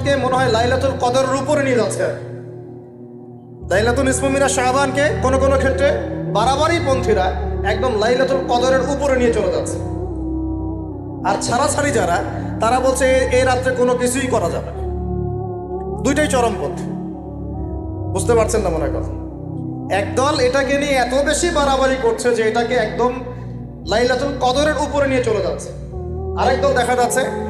সবে মনে হয় লাইলাতুল কদরের উপরে নিয়ে যাচ্ছে? লাইলাতুল ইসমিনা শাহবানকে কোনো কোনো ক্ষেত্রে বাড়াবাড়ি পন্থীরা একদম লাইলাতুল কদরের উপরে নিয়ে চলে যাচ্ছে। আর ছাড়াছাড়ি যারা, তারা বলছে এই রাত্রে কোনো কিছুই করা যাবে। দুইটাই চরমপন্থী বুঝতে পারছেন না মনে কথা? একদল এটাকে নিয়ে এত বেশি বাড়াবাড়ি করছে যে এটাকে একদম লাইলাতুল কদরের উপরে নিয়ে চলে যাচ্ছে। আরেক দল দেখা যাচ্ছে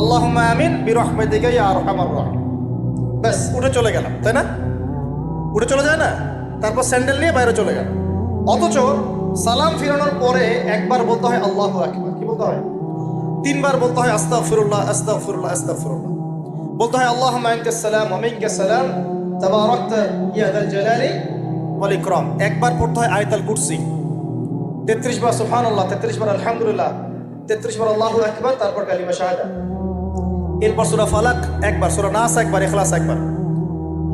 আল্লাহ আমিন বিরহমেদিকে আর আমার রহম। ব্যাস, উঠে চলে গেলাম, তাই না? উঠে চলে যায় না? তারপর স্যান্ডেল নিয়ে বাইরে চলে গেল অথচ সালাম ফিরানোর পরে একবার বলতে হয় আল্লাহ আকবার। কি বলতে হয়? তিনবার বলতে হয় আস্তা ফিরুল্লাহ আস্তা ফিরুল্লাহ আস্তা ফিরুল্লাহ বলতে হয় আল্লাহ সালাম অমিনকে সালাম, তাবারাকত ইয়া দাল জালালি ওয়াল ইকরাম। একবার পড়তে হয় আয়াতুল কুরসি। 33 বার সুবহানাল্লাহ 33 বার আলহামদুলিল্লাহ 33 বার আল্লাহু আকবার, তারপর কালিমা শাহাদা। এরপর সূরা ফালাক, একবার সূরা নাস, একবার ইখলাস, একবার।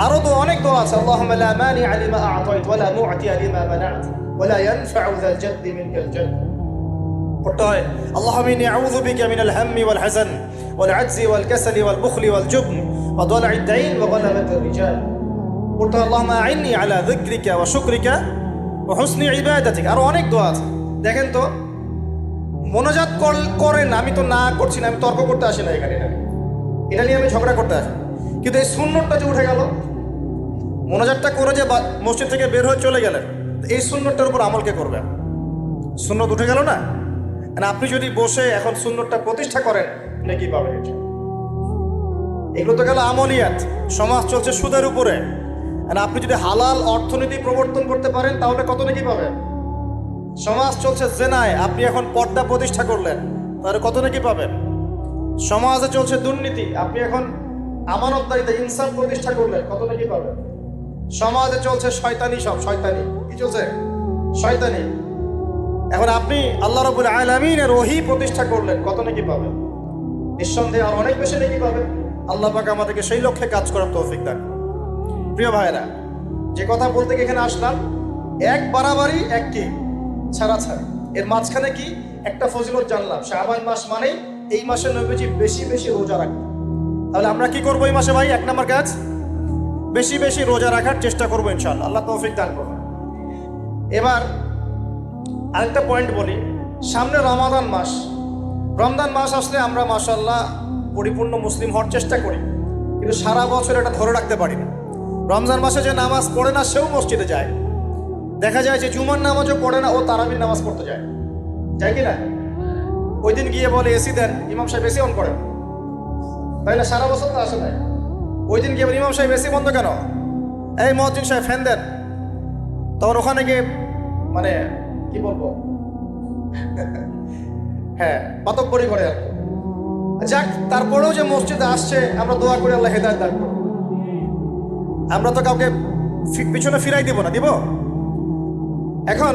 আরও তো অনেক দোয়া আছে, আল্লাহুম্মা লা মানি লিমা আ'তাইত ওয়া লা মু'তি লিমা মানা'ত ওয়া লা ইয়ানফা'ু যাল জাদ্দি মিনকাল জাdd পড়তে হয় আল্লাহুম্মা ইন্নী আউযু বিকা মিনাল হাম্মি ওয়াল হাযান ওয়াল আজজি ওয়াল কাসালি ওয়াল বুখলি ওয়াল জুবন ওয়া দালা'id দাইন ওয়া গালাবাতির রিজাল পড়তে হয়, আল্লাহুম্মা আ'ইন্নি আলা যিকরিকা ওয়া শুকরিকা ওয়া হুসনি ইবাদাতিক। আরও অনেক দোয়া আছে। দেখেন তো, মনোজাত কর- করেন, আমি তো না করছি না, আমি তর্ক করতে আসি না এখানে। এটা নিয়ে আমি ঝগড়া করতে আসি। কিন্তু এই শূন্যটা যে উঠে গেল, মোনাজাতটা করে যে মসজিদ থেকে বের হয়ে চলে গেলেন, এই শূন্যটার উপর আমলকে করবে? শূন্যত উঠে গেল না? মানে আপনি যদি বসে এখন শূন্যটা প্রতিষ্ঠা করেন নাকি পাবেন এগুলো তো গেল আমলিয়াত। সমাজ চলছে সুদের উপরে। আর আপনি যদি হালাল অর্থনীতি প্রবর্তন করতে পারেন, তাহলে কত নাকি পাবেন সমাজ চলছে জেনায়। আপনি এখন পর্দা প্রতিষ্ঠা করলেন, তাহলে কত নাকি পাবেন সমাজে চলছে দুর্নীতি। আপনি এখন আমানতদারিতে ইনসাফ প্রতিষ্ঠা করলেন কত নাকি পাবেন? সমাজে চলছে শয়তানি সব, শয়তানি। কি চলছে? শয়তানি। এখন আপনি আল্লাহ রবুল আলমিনের ওহি প্রতিষ্ঠা করলেন কত নাকি পাবেন? নিঃসন্দেহে আর অনেক বেশি নাকি পাবেন। আল্লাহ পাক আমাদেরকে সেই লক্ষ্যে কাজ করার তৌফিক দান প্রিয় ভাইরা যে কথা বলতে গিয়ে এখানে আসলাম, এক বাড়াবাড়ি এক কি ছাড়া ছাড়া এর মাঝখানে কি? একটা ফজিলত জানলাম। শাহবান মাস মানেই এই মাসে নবীজি বেশি বেশি রোজা রাখবেন তাহলে আমরা কি করব এই মাসে ভাই? এক নম্বর কাজ, বেশি বেশি রোজা রাখার চেষ্টা করব ইনশাল্লাহ আল্লাহ তৌফিক দান করবেন এবার আরেকটা পয়েন্ট বলি। সামনে রমাদান মাস। রমজান মাস আসলে আমরা মাসাল্লাহ পরিপূর্ণ মুসলিম হওয়ার চেষ্টা করি। কিন্তু সারা বছর এটা ধরে রাখতে পারি না। রমজান মাসে যে নামাজ পড়ে না, সেও মসজিদে যায়। দেখা যায় যে জুমার নামাজও পড়ে না, ও তারাবির নামাজ পড়তে যায়। যায় কি না? ওই দিন গিয়ে বলে এসি দেন ইমাম সাহেব এসি অন করেন। তাই না সারা বছর তো আসে নাই। ওই দিন গিয়ে বলে, ইমাম সাহেব এসি বন্ধ কেন? এই মহাজিন সাহেব ফ্যান দেন। তখন ওখানে গিয়ে মানে কি বলব? হ্যাঁ পাতব্বরি করে আর যাক তারপরেও যে মসজিদে আসছে আমরা দোয়া করি আল্লাহ হেদায়ত দান। আমরা তো কাউকে পিছনে ফিরাই দিব না দিব? এখন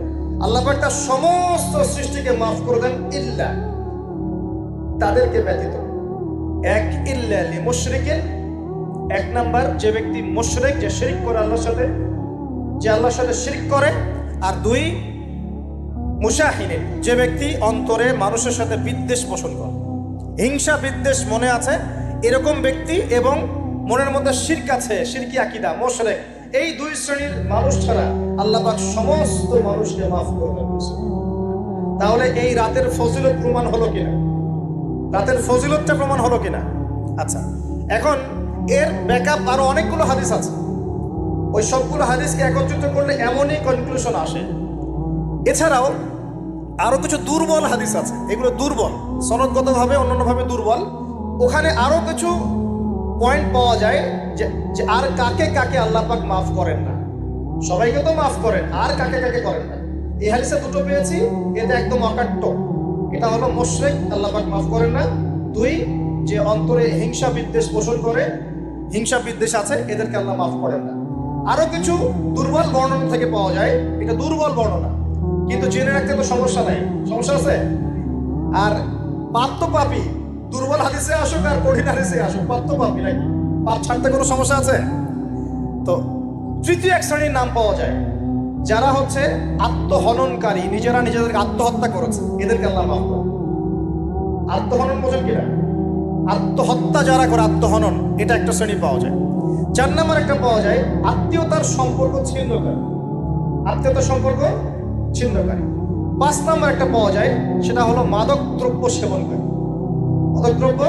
আল্লাহ তার সমস্ত সৃষ্টিকে মাফ করে দেন ইল্লা। তাদেরকে ব্যতীত এক ইল্লা লি এক নাম্বার, যে ব্যক্তি মুশরিক, যে শিরক করে আল্লাহর সাথে, যে আল্লাহর সাথে শিরক করে। আর দুই মুশাহিনে যে ব্যক্তি অন্তরে মানুষের সাথে বিদ্বেষ পোষণ করে। হিংসা, বিদ্বেষ মনে আছে, এরকম ব্যক্তি এবং মনের মধ্যে শিরক আছে, শিরকি আকিদা, মোশরেক। এই দুই শ্রেণির মানুষ ছাড়া আল্লাহ পাক সমস্ত মানুষকে মাফ করে দেন তাহলে এই রাতের ফজিলত প্রমাণ হলো কিনা? রাতের ফজিলতটা প্রমাণ হলো কিনা? আচ্ছা এখন এর ব্যাকআপ আরও অনেকগুলো হাদিস আছে। ওই সবগুলো হাদিসকে একত্রিত করলে এমনই কনক্লুশন আসে। এছাড়াও আরও কিছু দুর্বল হাদিস আছে। এগুলো দুর্বল, সনদগতভাবে, অন্যান্যভাবে দুর্বল। ওখানে আরও কিছু পয়েন্ট পাওয়া যায়। যে আর কাকে কাকে আল্লাহ পাক মাফ করেন না? সবাইকে তো মাফ করেন, আর কাকে কাকে করেন না? এই হাদিসে দুটো পেয়েছি, এটা একদম অকাট্য। এটা হলো মুশরিক, আল্লাহ পাক মাফ করেন না। দুই, যে অন্তরে হিংসা বিদ্বেষ পোষণ করে, হিংসা বিদ্বেষ আছে, এদেরকে আল্লাহ মাফ করেন না। আরও কিছু দুর্বল বর্ণনা থেকে পাওয়া যায়, এটা দুর্বল বর্ণনা। কিন্তু জেনে রাখতে তো সমস্যা নাই। সমস্যা আছে? আর পাপ তো পাপি, দুর্বল হাদিসে আসুক আর কঠিন হাদিসে আসুক পাপ পাপি নাকি? পাপ ছাড়তে কোনো সমস্যা আছে? তো তৃতীয় এক শ্রেণির নাম পাওয়া যায়। যারা হচ্ছে আত্মহননকারী, নিজেরা নিজেদেরকে আত্মহত্যা করেছে। এদেরকে আল্লাহ মাফ করে আত্মহনন বোঝেন কিনা? আত্মহত্যা যারা করে, আত্মহনন, এটা একটা শ্রেণি পাওয়া যায়। চার নম্বর একটা পাওয়া যায়, আত্মীয়তার সম্পর্ক ছিন্নকারী। আত্মীয়তার সম্পর্ক ছিন্নকারী। পাঁচ নম্বর একটা পাওয়া যায়, সেটা হলো মাদক দ্রব্য সেবনকারী। মাদক দ্রব্য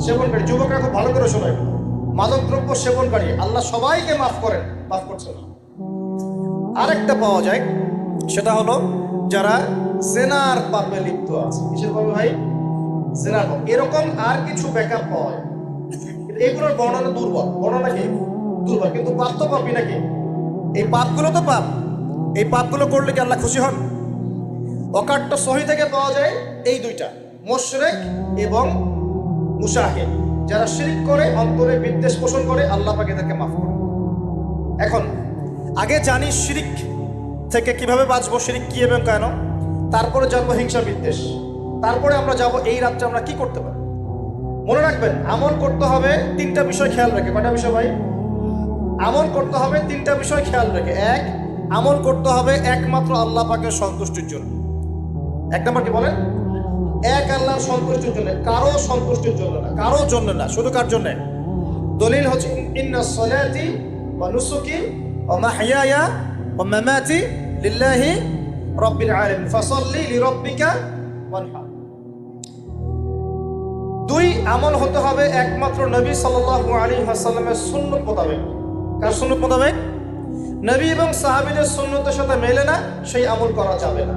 সেবনকারী। যুবকরা খুব ভালো করে শোনায়। মাদক দ্রব্য সেবনকারী, আল্লাহ সবাইকে মাফ করেন, মাফ করছে না। আরেকটা পাওয়া যায়, সেটা হলো যারা জেনার পাপে লিপ্ত আছে। কিসের পাপে ভাই? জেনার পাপ। এরকম আর কিছু ব্যাকআপ পাওয়া যায়। এগুলোর বর্ণনা দুর্বল। বর্ণনা কি? দুর্বল। কিন্তু পাপ তো পাপি নাকি? এই পাপগুলো তো পাপ। এই পাপগুলো করলে কি আল্লাহ খুশি হন? অকাট্য সহি থেকে পাওয়া যায় এই দুইটা, মোশরেক এবং মুশাহিদ। যারা শিরিক করে অন্তরে বিদ্বেষ পোষণ করে, আল্লাহ পাকে তাকে মাফ করে এখন, আগে জানি শিরিক থেকে কীভাবে বাঁচবো, শিরিক কি এবং কেন? তারপরে জানব হিংসা বিদ্বেষ। তারপরে আমরা যাব এই রাত্রে আমরা কি করতে পারি? মনে রাখবেন, আমল করতে হবে তিনটা বিষয় খেয়াল রেখে। কয়টা বিষয় ভাই? আমল করতে হবে তিনটা বিষয় খেয়াল রেখে। এক, আমল করতে হবে একমাত্র আল্লাহ পাকের সন্তুষ্টির জন্য। এক নম্বর কি বলেন? এক আল্লাহর সন্তুষ্টির জন্য, কারও সন্তুষ্টির জন্য না কারও জন্য না, শুধু কার জন্য? দলিল হচ্ছে, ইন্না সলাতি ওয়া নুসুকি ওয়া মাহইয়ায়া ওয়া মামাতি লিল্লাহি রাব্বিল আলামিন, ফাসাল্লি লিরাব্বিকা ওয়ানহার দুই আমল হতে হবে একমাত্র নবী সাল্লাল্লাহু আলাইহি ওয়াসাল্লামের সুন্নত মোতাবেক। কার সুন্নত মোতাবেক? নবী এবং সাহাবীদের সুন্নতের সাথে মেলে না, সেই আমল করা যাবে না।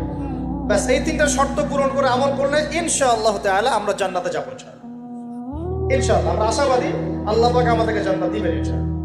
ব্যাস, এই তিনটা শর্ত পূরণ করে আমল করলে ইনশাআল্লাহ তাহলে আমরা জান্নাতে যাব ইনশাআল্লাহ। আমরা আশাবাদী আল্লাহ পাকে আমাদেরকে জান্নাত দিবেন, ইনশাআল্লাহ